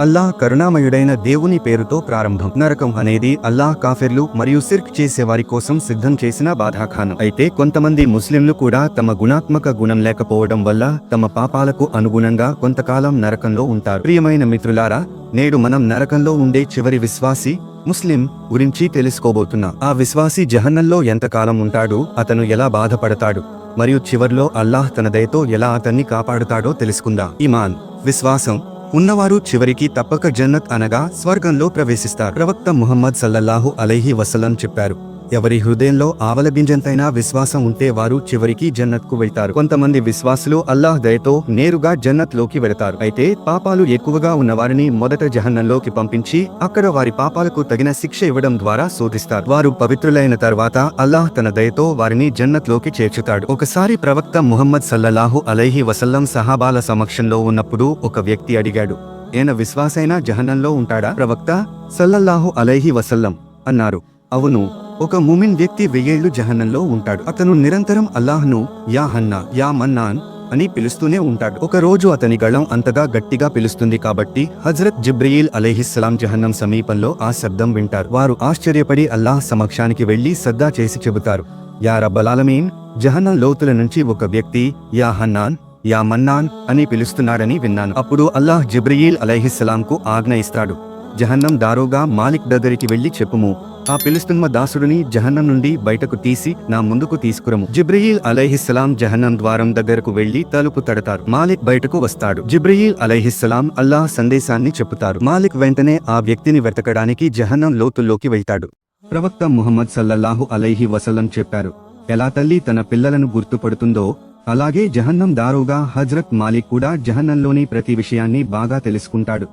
అల్లాహ్ కరుణామయుడైన దేవుని పేరుతో ప్రారంభం. నరకం అనేది అల్లాహ్ కాఫిర్లు మరియు సిర్క్ చేసేవారి కోసం సిద్ధం చేసిన బాధాఖానం. అయితే కొంతమంది ముస్లింలు కూడా తమ గుణాత్మక గుణం లేకపోవడం వల్ల తమ పాపాలకు అనుగుణంగా కొంతకాలం నరకంలో ఉంటారు. ప్రియమైన మిత్రులారా నేడు మనం నరకంలో ఉండే చివరి విశ్వాసి ముస్లిం గురించి తెలుసుకోబోతున్నా. ఆ విశ్వాసి జహన్నంలో ఎంతకాలం ఉంటాడు అతను ఎలా బాధపడతాడు మరియు చివర్లో అల్లాహ్ తన దయతో ఎలా అతన్ని కాపాడుతాడో తెలుసుకుందాం. ఇమాన్ విశ్వాసం ఉన్నవారు చివరికి తప్పక జన్నత్ అనగా స్వర్గంలో ప్రవేశిస్తారు. ప్రవక్త ముహమ్మద్ సల్లల్లాహు అలైహి వసలం చెప్పారు. ఎవరి హృదయంలో ఆవలబింజంతైనా విశ్వాసం ఉంటే వారు చివరికి జన్నత్కు వెళ్తారు. కొంతమంది విశ్వాసులు అల్లాహ్ దయతో నేరుగా జన్నత్లోకి వెళతారు. అయితే పాపాలు ఎక్కువగా ఉన్న వారిని మొదట జహన్నంలోకి పంపించి అక్కడ వారి పాపాలకు తగిన శిక్ష ఇవ్వడం ద్వారా శోధిస్తారు. వారు పవిత్రులైన తర్వాత అల్లాహ్ తన దయతో వారిని జన్నత్లోకి చేర్చుతాడు. ఒకసారి ప్రవక్త ముహమ్మద్ సల్లల్లాహు అలైహి వసల్లం సహాబాల సమక్షంలో ఉన్నప్పుడు ఒక వ్యక్తి అడిగాడు ఈయన విశ్వాసైనా జహన్నంలో ఉంటాడా? ప్రవక్త సల్లల్లాహు అలైహి వసల్లం అన్నారు అవును. ఒక ముమిన్ వ్యక్తి వెయ్యేళ్ళు జహన్నంలో ఉంటాడు. అతను నిరంతరం అల్లాహ్ను యా హన్నా యా మన్నాన్ అని పిలుస్తూనే ఉంటాడు. ఒక రోజు అతని గళం అంతగా గట్టిగా పిలుస్తుంది కాబట్టి హజరత్ జిబ్రయీల్ అలీహిస్సలాం జహన్నం సమీపంలో ఆ శబ్దం వింటారు. వారు ఆశ్చర్యపడి అల్లాహ్ సమక్షానికి వెళ్ళి సద్దా చేసి చెబుతారు. యా రబ్బలాలమీన్ జహన్నం లోతుల నుంచి ఒక వ్యక్తి యా హన్నాన్ యా మన్నాన్ అని పిలుస్తున్నారని విన్నాను. అప్పుడు అల్లాహ్ జిబ్రయీల్ అలైహిస్సలాంకు ఆజ్ఞ ఇస్తాడు. జహన్నం దారోగా మాలిక్ దగ్గరికి వెళ్ళి చెప్పుము ఆ పిలుస్తున్న దాసుడిని జహన్నం నుండి బయటకు తీసి నా ముందుకు తీసుకురము. జిబ్రయీల్ అలైహిస్సలాం జహన్నం ద్వారం దగ్గరకు వెళ్ళి తలుపు తడతారు. మాలిక్ బయటకు వస్తాడు. జిబ్రయీల్ అలైహిస్సలాం అల్లాహ్ సందేశాన్ని చెప్పుతారు. మాలిక్ వెంటనే ఆ వ్యక్తిని వెతకడానికి జహన్నం లోతుల్లోకి వెళ్తాడు. ప్రవక్త ముహమ్మద్ సల్లల్లాహు అలైహి వసలం చెప్పారు ఎలా తల్లి తన పిల్లలను గుర్తుపడుతుందో అలాగే జహన్నం దారుగా హజ్రత్ మాలిక్ కూడా జహన్నంలోని ప్రతి విషయాన్ని బాగా తెలుసుకుంటాడు.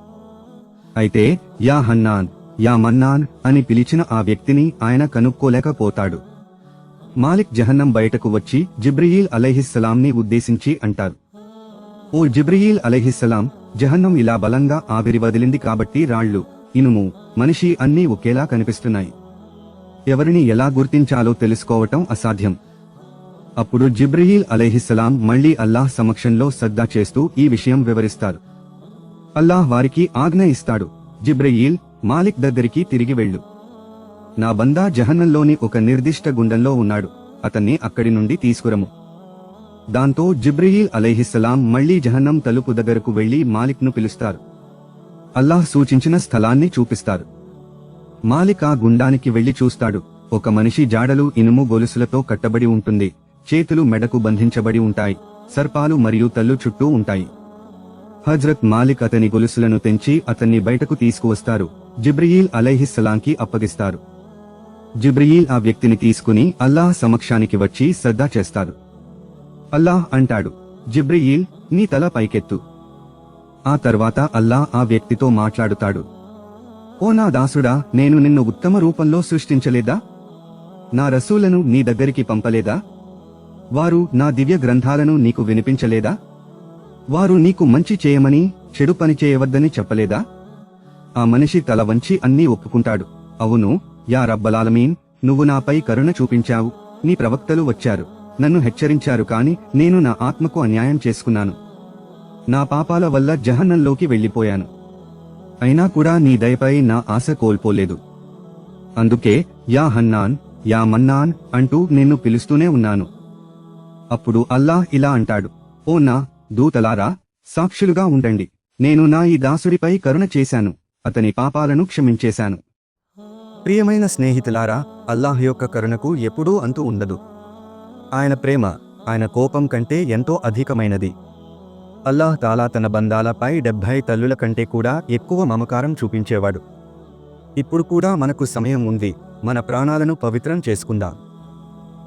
అయితే యా హన్నాన్ యా మన్నాన్ అని పిలిచిన ఆ వ్యక్తిని ఆయన కనుక్కోలేకపోతాడు. మాలిక్ జహన్నం బయటకు వచ్చి జిబ్రయీల్ అలహిస్సలాంని ఉద్దేశించి అంటారు. ఓ జిబ్రయీల్ అలైహిస్సలాం జహన్నం ఇలా బలంగా ఆవిరి వదిలింది కాబట్టి రాళ్ళు ఇనుము మనిషి అన్నీ ఒకేలా కనిపిస్తున్నాయి. ఎవరిని ఎలా గుర్తించాలో తెలుసుకోవటం అసాధ్యం. అప్పుడు జిబ్రయీల్ అలహిస్సలాం మళ్ళీ అల్లాహ్ సమక్షంలో సద్దా చేస్తూ ఈ విషయం వివరిస్తారు. అల్లాహ్ వారికి ఆజ్ఞ ఇస్తాడు. జిబ్రయీల్ మాలిక్ దగ్గరికి తిరిగి వెళ్ళు. నా బందా జహన్నంలోని ఒక నిర్దిష్ట గుండంలో ఉన్నాడు. అతన్ని అక్కడి నుండి తీసుకురము. దాంతో జిబ్రహీల్ అలైహిస్సలాం మళ్ళీ జహన్నం తలుపు దగ్గరకు వెళ్ళి మాలిక్ను పిలుస్తారు. అల్లాహ్ సూచించిన స్థలాన్ని చూపిస్తారు. మాలిక్ ఆ గుండానికి వెళ్ళి చూస్తాడు. ఒక మనిషి జాడలు ఇనుము గొలుసులతో కట్టబడి ఉంటుంది. చేతులు మెడకు బంధించబడి ఉంటాయి. సర్పాలు మరియు తల్లు చుట్టూ ఉంటాయి. హజ్రత్ మాలిక్ అతని గొలుసులను తెంచి అతన్ని బయటకు తీసుకువస్తారు. జిబ్రయీల్ అలైహిస్సలాంకి అప్పగిస్తారు. జిబ్రయీల్ ఆ వ్యక్తిని తీసుకుని అల్లాహ్ సమక్షానికి వచ్చి సద్దా చేస్తారు. అల్లాహ్ అంటాడు జిబ్రయీల్ నీ తల పైకెత్తు. ఆ తర్వాత అల్లాహ్ ఆ వ్యక్తితో మాట్లాడుతాడు ఓ నా దాసుడా నేను నిన్ను ఉత్తమ రూపంలో సృష్టించలేదా? నా రసూలను నీ దగ్గరికి పంపలేదా? వారు నా దివ్య గ్రంథాలను నీకు వినిపించలేదా? వారు నీకు మంచి చేయమని చెడు పని చేయవద్దని చెప్పలేదా? ఆ మనిషి తల వంచి అన్నీ ఒప్పుకుంటాడు. అవును యా రబ్బలాలమీన్ నువ్వు నాపై కరుణ చూపించావు. నీ ప్రవక్తలు వచ్చారు. నన్ను హెచ్చరించారు కాని నేను నా ఆత్మకు అన్యాయం చేసుకున్నాను. నా పాపాల వల్ల జహన్నంలోకి వెళ్ళిపోయాను. అయినా కూడా నీ దయపై నా ఆశ కోల్పోలేదు. అందుకే యా హన్నాన్ యా మన్నాన్ అంటూ నిన్ను పిలుస్తూనే ఉన్నాను. అప్పుడు అల్లాహ్ ఇలా అంటాడు. ఓ నా దూతలారా సాక్షులుగా ఉండండి. నేను నా ఈ దాసుడిపై కరుణ చేశాను. అతని పాపాలను క్షమించేశాను. ప్రియమైన స్నేహితులారా అల్లాహ్ యొక్క కరుణకు ఎప్పుడూ అంతు ఉండదు. ఆయన ప్రేమ ఆయన కోపం కంటే ఎంతో అధికమైనది. అల్లాహ్ తాలా తన బంధాలపై డెబ్భై తల్లుల కంటే కూడా ఎక్కువ మమకారం చూపించేవాడు. ఇప్పుడు కూడా మనకు సమయం ఉంది మన ప్రాణాలను పవిత్రం చేసుకుందాం.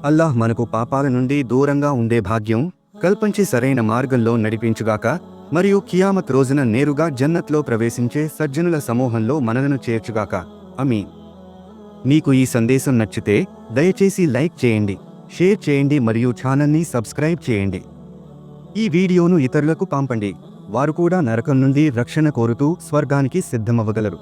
అల్లాహ్ మనకు పాపాల నుండి దూరంగా ఉండే భాగ్యం కల్పించి సరైన మార్గంలో నడిపించుగాక మరియు కియామత్ రోజున నేరుగా జన్నత్లో ప్రవేశించే సజ్జనుల సమూహంలో మనలను చేర్చుగాక. అమీ మీకు ఈ సందేశం నచ్చితే దయచేసి లైక్ చేయండి షేర్ చేయండి మరియు ఛానల్ని సబ్స్క్రైబ్ చేయండి. ఈ వీడియోను ఇతరులకు పంపండి. వారు కూడా నరకం నుండి రక్షణ కోరుతూ స్వర్గానికి సిద్ధమవ్వగలరు.